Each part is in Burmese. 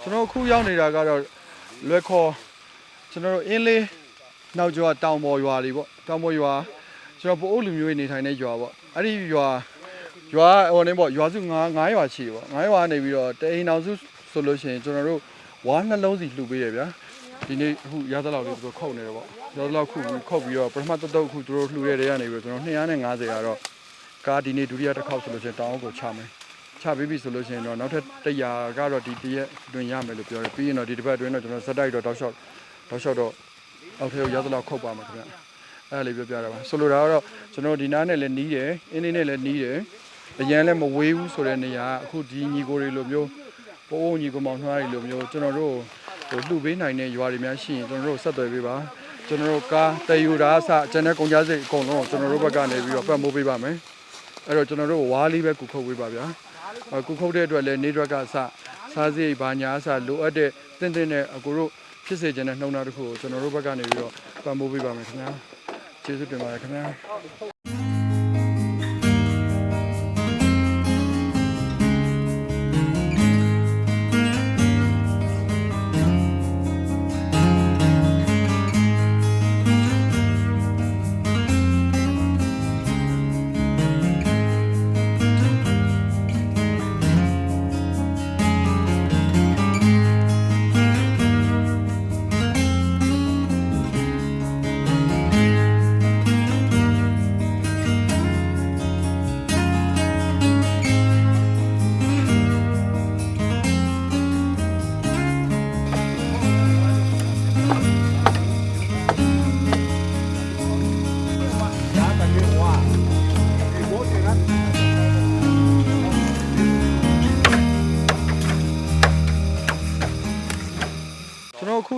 ကျွန်တော်အခုရောက်နေတာကတော့လွယ်ခေါ်ကျွန်တော်တို့အင်းလေးနောက်ကျောတောင်ပေါ်ရွာတွေပေါ့တောင်ပေါ်ရွာကျွန်တော်ပိုအိုးလူမျိုးတွေနေထိုင်တဲ့ရွာပေါ့အဲ့ဒီရွာရွာဟိုနေပေါ့ရွာစု9 9ရွာရှိတယ်ပေါ့9ရွာနေပြီးတော့တအိမ်အောင်စုဆိုလို့ရှိရင်ကျွန်တော်တို့ဝါနှလုံးစီလှူပေးတယ်ဗျာဒီနေ့အခုရသလောက်လေးသူတို့ခုတ်နေတယ်ပေါ့ရသလောက်ခုပြီးခုတ်ပြီးတော့ပထမတစ်တုပ်အခုသူတို့လှူတဲ့တွေကနေပြီးတော့ကျွန်တော်250ကတော့ကားဒီနေ့ဒုတိယတစ်ခေါက်ဆိုလို့ရှိရင်တောင်အောင်ကိုချမယ် ချပေးပြီဆိုလို့ရှိရင်တော့နောက်ထပ်100ကတော့ဒီတရက်အတွင်းရမယ်လို့ပြောတယ်ပြီးရင်တော့ဒီတစ်ပတ်အတွင်းတော့ကျွန်တော်စက်တိုက်တော့တောက်လျှောက်တောက်လျှောက်တော့အောက်ထဲကိုရသလောက်ခုတ်ပါမှာခင်ဗျအဲ့ဒါလေးပြောပြတာပါဆိုလိုတာကတော့ကျွန်တော်ဒီနားနဲ့လည်းနီးတယ်အင်းလေးနဲ့လည်းနီးတယ်အရန်လည်းမဝေးဘူးဆိုတဲ့နေရာကအခုဒီညီကိုတွေလိုမျိုးပိုးအိုးညီကိုမောင်နှွားတွေလိုမျိုးကျွန်တော်တို့ဟိုလှူပေးနိုင်တဲ့ရွာတွေများရှိရင်ကျွန်တော်တို့ဆက်သွယ်ပေးပါကျွန်တော်တို့ကားတည်ယူတာအစကျန်တဲ့ကုန်ကြမ်းစိတ်အကုန်လုံးကိုကျွန်တော်တို့ဘက်ကနေပြီးတော့ပတ်မိုးပေးပါမယ်အဲ့တော့ကျွန်တော်တို့ဝါးလေးပဲကူခုတ်ပေးပါဗျာ အခုခုတ်တဲ့အတွက်လည်းနေရွက်ကစစားစရိတ်ဘာညာအစလိုအပ်တဲ့တင်းတင်းနဲ့အကိုတို့ဖြစ်စေခြင်းတဲ့နှုံနာတစ်ခုကိုကျွန်တော်တို့ဘက်ကနေပြီးတော့ပံ့ပိုးပေးပါမယ်ခင်ဗျာကျေးဇူးတင်ပါတယ်ခင်ဗျာ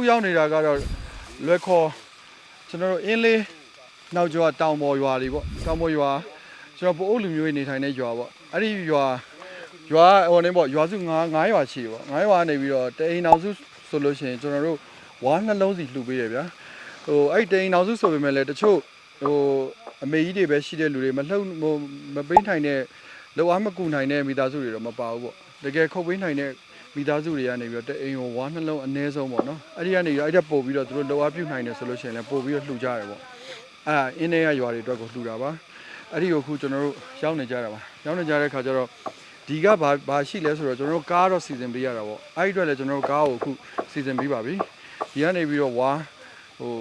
ရောက်နေတာကတော့လွယ်ခေါ်ကျွန်တော်တို့အင်းလေးနောက်ကျောတောင်ပေါ်ရွာတွေပေါ့တောင်ပေါ်ရွာကျွန်တော်ပိုအိုးလူမျိုးတွေနေထိုင်တဲ့ရွာပေါ့အဲ့ဒီရွာရွာဟိုနေပေါ့ရွာစု9 9ရွာရှိတယ်ပေါ့9ရွာနေပြီးတော့တအိမ်အောင်စုဆိုလို့ရှိရင်ကျွန်တော်တို့ဝါနှလုံးစီလှူပေးတယ်ဗျာဟိုအဲ့တအိမ်အောင်စုဆိုပေမဲ့လည်းတချို့ဟိုအမေကြီးတွေပဲရှိတဲ့လူတွေမလှုပ်ဟိုမပေးနိုင်တဲ့လောအားမကူနိုင်တဲ့မိသားစုတွေတော့မပါဘူးပေါ့တကယ်ခုတ်ပေးနိုင်တဲ့ မိသားစုတွေကနေပြီးတော့တအိမ်ကိုဝါနှလုံးအ ਨੇ ဆုံးပေါ့နော်အဲ့ဒီကနေပြီးတော့အဲ့ဒါပို့ပြီးတော့သူတို့လောအားပြုနိုင်တယ်ဆိုလို့ရှိရင်လည်းပို့ပြီးတော့လှူကြတယ်ပေါ့အဲ့ဒါအင်းထဲကရွာတွေအတွက်ကိုလှူတာပါအဲ့ဒီကိုအခုကျွန်တော်တို့ရောက်နေကြတာပါရောက်နေကြတဲ့ခါကျတော့ဒီကဘာဘာရှိလဲဆိုတော့ကျွန်တော်တို့ကားတော့စီစဉ်ပေးရတာပေါ့အဲ့ဒီအတွက်လည်းကျွန်တော်တို့ကားကိုအခုစီစဉ်ပေးပါပြီဒီကနေပြီးတော့ဝါဟို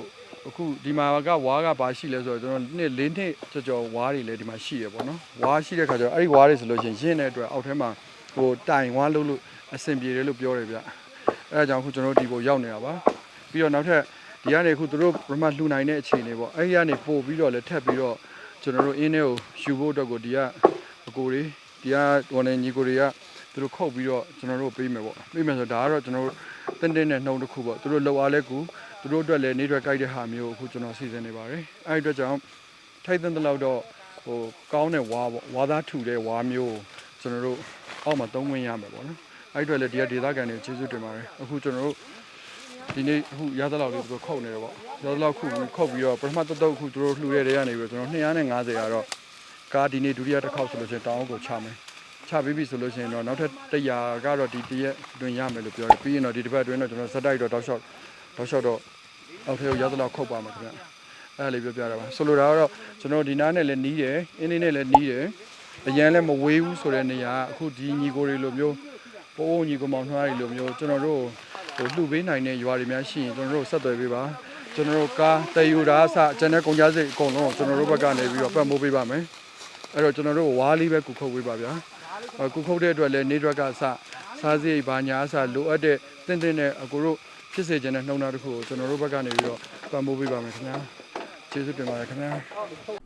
အခုဒီမှာကဝါကဘာရှိလဲဆိုတော့ကျွန်တော်နှစ်လေးနှစ်ကြော်ကြော်ဝါတွေလည်းဒီမှာရှိရပေါ့နော်ဝါရှိတဲ့ခါကျတော့အဲ့ဒီဝါတွေဆိုလို့ရှိရင်ရင်းတဲ့အတွက်အောက်ထဲမှာ ဟိုတိုင်ဝါလို့လို့အဆင်ပြေတယ်လို့ပြောတယ်ဗျအဲဒါကြောင့်အခုကျွန်တော်တို့ဒီကိုရောက်နေတာပါပြီးတော့နောက်ထပ်ဒီကနေအခုသူတို့ပထမလှူနိုင်တဲ့အခြေအနေပေါ့အဲ့ဒီကနေပို့ပြီးတော့လည်းထပ်ပြီးတော့ကျွန်တော်တို့အင်းထဲကိုယူဖို့အတွက်ကိုဒီကအကိုတွေဒီကဟိုနေညီကိုတွေကသူတို့ခုတ်ပြီးတော့ကျွန်တော်တို့ပေးမယ်ပေါ့ပေးမယ်ဆိုတော့ဒါကတော့ကျွန်တော်တို့တင်းတင်းနဲ့နှုံတစ်ခုပေါ့သူတို့လောက်အားလဲကူသူတို့အတွက်လည်းနေရွက်ကြိုက်တဲ့ဟာမျိုးကိုအခုကျွန်တော်စီစဉ်နေပါတယ်အဲ့ဒီအတွက်ကြောင့်ထိုက်တဲ့လောက်တော့ဟိုကောင်းတဲ့ဝါပေါ့ဝါသားထူတဲ့ဝါမျိုး ကိုကျွန်တော်တို့အောက်မှာသုံးဝင်ရမယ်ပေါ့နော်အဲ့ဒီအတွက်လည်းဒီကဒေသခံတွေကိုကျေးဇူးတင်ပါတယ်အခုကျွန်တော်တို့ဒီနေ့အခုရသလောက်လေးသူတို့ခုတ်နေတယ်ပေါ့ရသလောက်ခုပြီးခုတ်ပြီးတော့ပထမတစ်တုပ်အခုသူတို့လှူတဲ့တွေကနေပြီးတော့ကျွန်တော်250ကတော့ကားဒီနေ့ဒုတိယတစ်ခေါက်ဆိုလို့ရှိရင်တောင်အောင်ကိုချမယ်ချပေးပြီဆိုလို့ရှိရင်တော့နောက်ထပ်100ကတော့ဒီတရက်အတွင်းရမယ်လို့ပြောတယ်ပြီးရင်တော့ဒီတစ်ပတ်အတွင်းတော့ကျွန်တော်စက်တိုက်တော့တောက်လျှောက်တောက်လျှောက်တော့အောက်ထဲကိုရသလောက်ခုတ်ပါမှာခင်ဗျအဲ့ဒါလေးပြောပြတာပါဆိုလိုတာကတော့ကျွန်တော်ဒီနားနဲ့လည်းနီးတယ်အင်းလေးနဲ့လည်းနီးတယ် အရန်လည်းမဝေးဘူးဆိုတဲ့နေရာကအခုဒီညီကိုတွေလိုမျိုးပိုးအိုးညီကိုမောင်နှွားတွေလိုမျိုးကျွန်တော်တို့ဟိုလှူပေးနိုင်တဲ့ရွာတွေများရှိရင်ကျွန်တော်တို့ဆက်သွယ်ပေးပါကျွန်တော်တို့ကားတည်ယူတာအစကျန်တဲ့ကုန်ကြမ်းစိတ်အကုန်လုံးကိုကျွန်တော်တို့ဘက်ကနေပြီးတော့ပတ်မိုးပေးပါမယ်အဲ့တော့ကျွန်တော်တို့ဝါးလေးပဲကူခုတ်ပေးပါဗျာကူခုတ်တဲ့အတွက်လည်းနေရွက်ကစစားစရိတ်ဘာညာအစလိုအပ်တဲ့တင်းတင်းနဲ့အကိုတို့ဖြစ်စေခြင်းတဲ့နှုံနာတစ်ခုကိုကျွန်တော်တို့ဘက်ကနေပြီးတော့ပတ်မိုးပေးပါမယ်ခင်ဗျာကျေးဇူးတင်ပါတယ်ခင်ဗျာ